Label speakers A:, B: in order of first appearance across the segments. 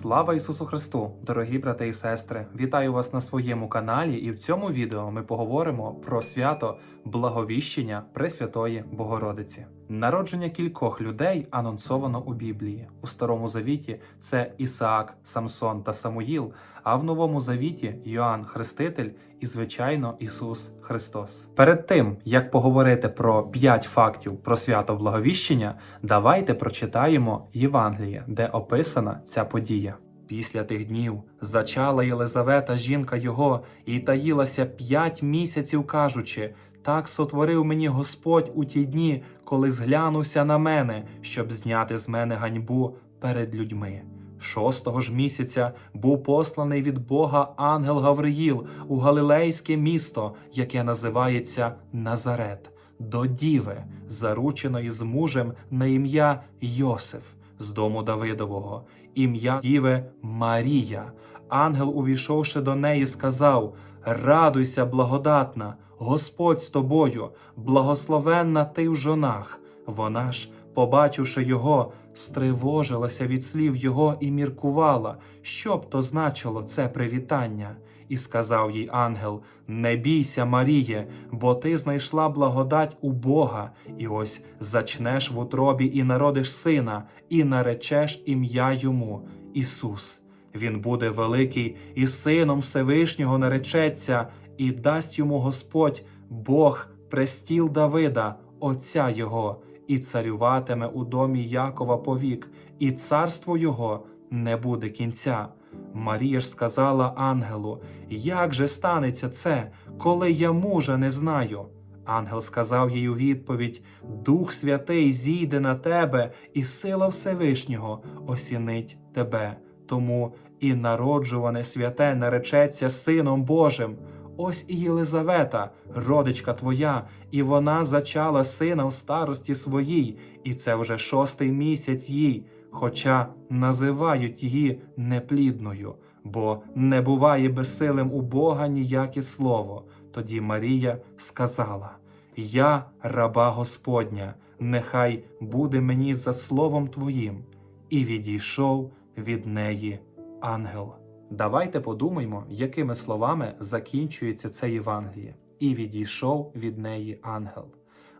A: Слава Ісусу Христу, дорогі брати і сестри! Вітаю вас на своєму каналі, і в цьому відео ми поговоримо про свято Благовіщення Пресвятої Богородиці. Народження кількох людей анонсовано у Біблії. У Старому Завіті це Ісаак, Самсон та Самуїл, а в Новому Завіті Йоанн Хреститель і, звичайно, Ісус Христос. Перед тим як поговорити про п'ять фактів про свято Благовіщення, давайте прочитаємо Євангеліє, де описана ця подія. Після тих днів зачала Єлизавета, жінка його, і таїлася п'ять місяців, кажучи: так сотворив мені Господь у ті дні, коли зглянувся на мене, щоб зняти з мене ганьбу перед людьми. Шостого ж місяця був посланий від Бога ангел Гавриїл у Галилейське місто, яке називається Назарет, до діви, зарученої з мужем на ім'я Йосиф з дому Давидового, ім'я діви Марія. Ангел, увійшовши до неї, сказав: Радуйся, благодатна, Господь з тобою, благословенна ти в жонах. Вона ж, побачивши його, стривожилася від слів його і міркувала, що б то значило це привітання. І сказав їй ангел: Не бійся, Маріє, бо ти знайшла благодать у Бога, і ось зачнеш в утробі і народиш сина, і наречеш ім'я йому Ісус. Він буде великий, і сином Всевишнього наречеться, і дасть йому Господь Бог престіл Давида, Отця Його, і царюватиме у домі Якова повік, і царство Його не буде кінця. Марія ж сказала ангелу: Як же станеться це, коли я мужа не знаю? Ангел сказав їй у відповідь: Дух Святий зійде на тебе, і сила Всевишнього осінить тебе. Тому і народжуване святе наречеться Сином Божим. Ось і Єлизавета, родичка твоя, і вона зачала сина в старості своїй, і це вже шостий місяць їй, хоча називають її неплідною, бо не буває безсилим у Бога ніяке слово. Тоді Марія сказала: Я раба Господня, нехай буде мені за словом твоїм, і відійшов від неї ангел. Давайте подумаймо, якими словами закінчується це Євангеліє. І відійшов від неї ангел.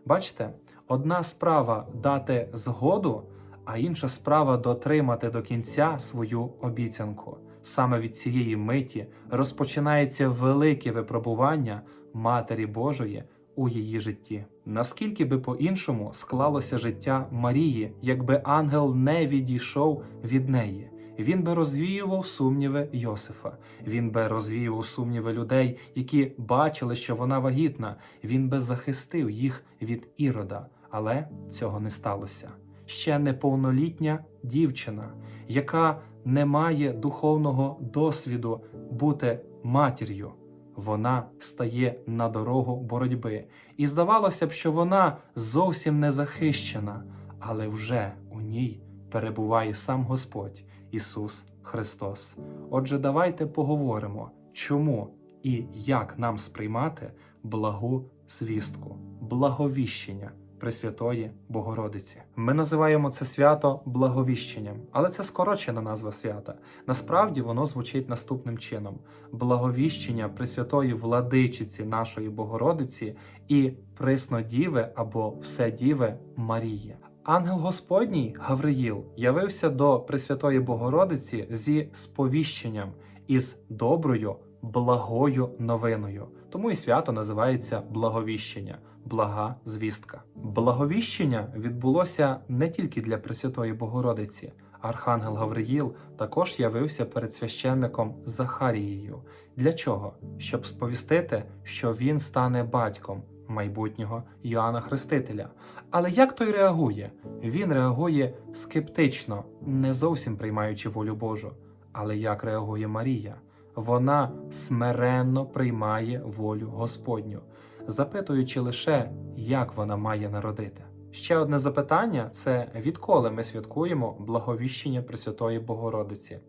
A: Бачите, одна справа дати згоду, а інша справа дотримати до кінця свою обіцянку. Саме від цієї миті розпочинається велике випробування Матері Божої у її житті. Наскільки би по-іншому склалося життя Марії, якби ангел не відійшов від неї? Він би розвіював сумніви Йосифа, він би розвіював сумніви людей, які бачили, що вона вагітна. Він би захистив їх від ірода, але цього не сталося. Ще неповнолітня дівчина, яка не має духовного досвіду бути матір'ю. Вона стає на дорогу боротьби, і здавалося б, що вона зовсім не захищена, але вже у ній перебуває сам Господь. Ісус Христос. Отже, давайте поговоримо, чому і як нам сприймати благу звістку, благовіщення Пресвятої Богородиці. Ми називаємо це свято благовіщенням, але це скорочена назва свята. Насправді воно звучить наступним чином: благовіщення Пресвятої владичиці нашої Богородиці і Преснодіви або Вседіви Марії. Ангел Господній Гавриїл явився до Пресвятої Богородиці зі сповіщенням із доброю, благою новиною. Тому і свято називається Благовіщення, блага звістка. Благовіщення відбулося не тільки для Пресвятої Богородиці. Архангел Гавриїл також явився перед священником Захарією. Для чого? Щоб сповістити, що він стане батьком майбутнього Йоанна Хрестителя. Але як той реагує? Він реагує скептично, не зовсім приймаючи волю Божу. Але як реагує Марія? Вона смиренно приймає волю Господню, запитуючи лише, як вона має народити. Ще одне запитання це відколи ми святкуємо благовіщення Пресвятої Богородиці.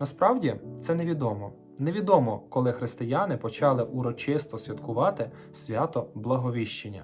A: Насправді це невідомо. Невідомо, коли християни почали урочисто святкувати свято Благовіщення.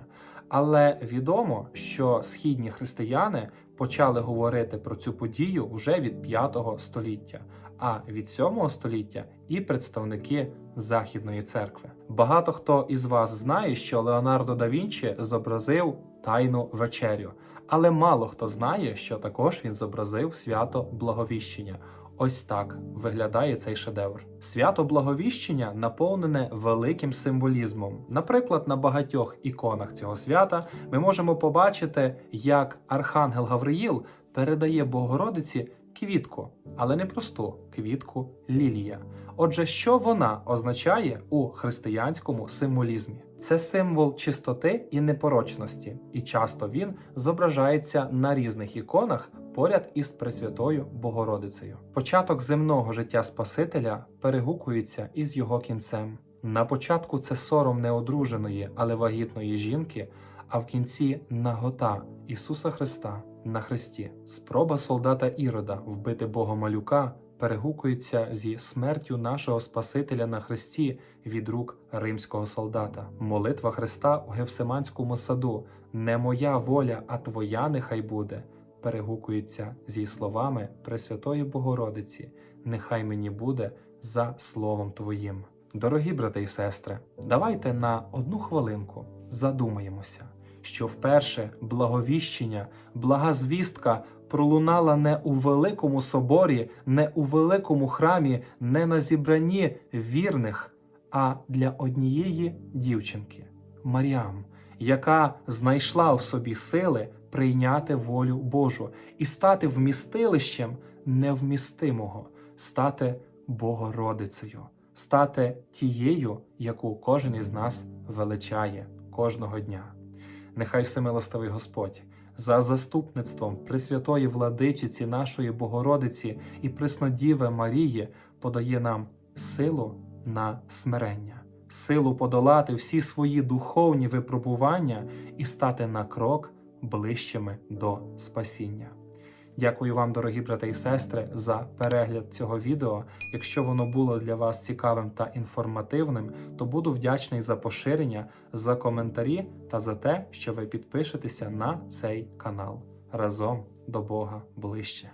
A: Але відомо, що східні християни почали говорити про цю подію вже від 5 століття, а від 7 століття і представники Західної церкви. Багато хто із вас знає, що Леонардо да Вінчі зобразив Тайну вечерю, але мало хто знає, що також він зобразив свято Благовіщення. Ось так виглядає цей шедевр. Свято Благовіщення наповнене великим символізмом. Наприклад, на багатьох іконах цього свята ми можемо побачити, як Архангел Гавриїл передає Богородиці квітку, але не просту квітку лілія. Отже, що вона означає у християнському символізмі? Це символ чистоти і непорочності, і часто він зображається на різних іконах поряд із Пресвятою Богородицею. Початок земного життя Спасителя перегукується із його кінцем. На початку це сором неодруженої, але вагітної жінки, а в кінці нагота Ісуса Христа на хресті. Спроба солдата Ірода вбити Бога малюка перегукується зі смертю нашого Спасителя на хресті від рук римського солдата. Молитва Христа у Гевсиманському саду не моя воля, а твоя нехай буде. Перегукується зі словами Пресвятої Богородиці, нехай мені буде за словом Твоїм. Дорогі брати і сестри, давайте на одну хвилинку задумаємося, що вперше благовіщення, блага звістка пролунала не у великому соборі, не у великому храмі, не на зібранні вірних, а для однієї дівчинки Маріам, яка знайшла в собі сили прийняти волю Божу і стати вмістилищем невмістимого, стати Богородицею, стати тією, яку кожен із нас величає кожного дня. Нехай всемилостивий Господь за заступництвом Пресвятої владичиці нашої Богородиці і Преснодіви Марії подає нам силу на смирення, силу подолати всі свої духовні випробування і стати на крок ближчими до спасіння. Дякую вам, дорогі брати і сестри, за перегляд цього відео. Якщо воно було для вас цікавим та інформативним, то буду вдячний за поширення, за коментарі та за те, що ви підпишетеся на цей канал. Разом до Бога ближче.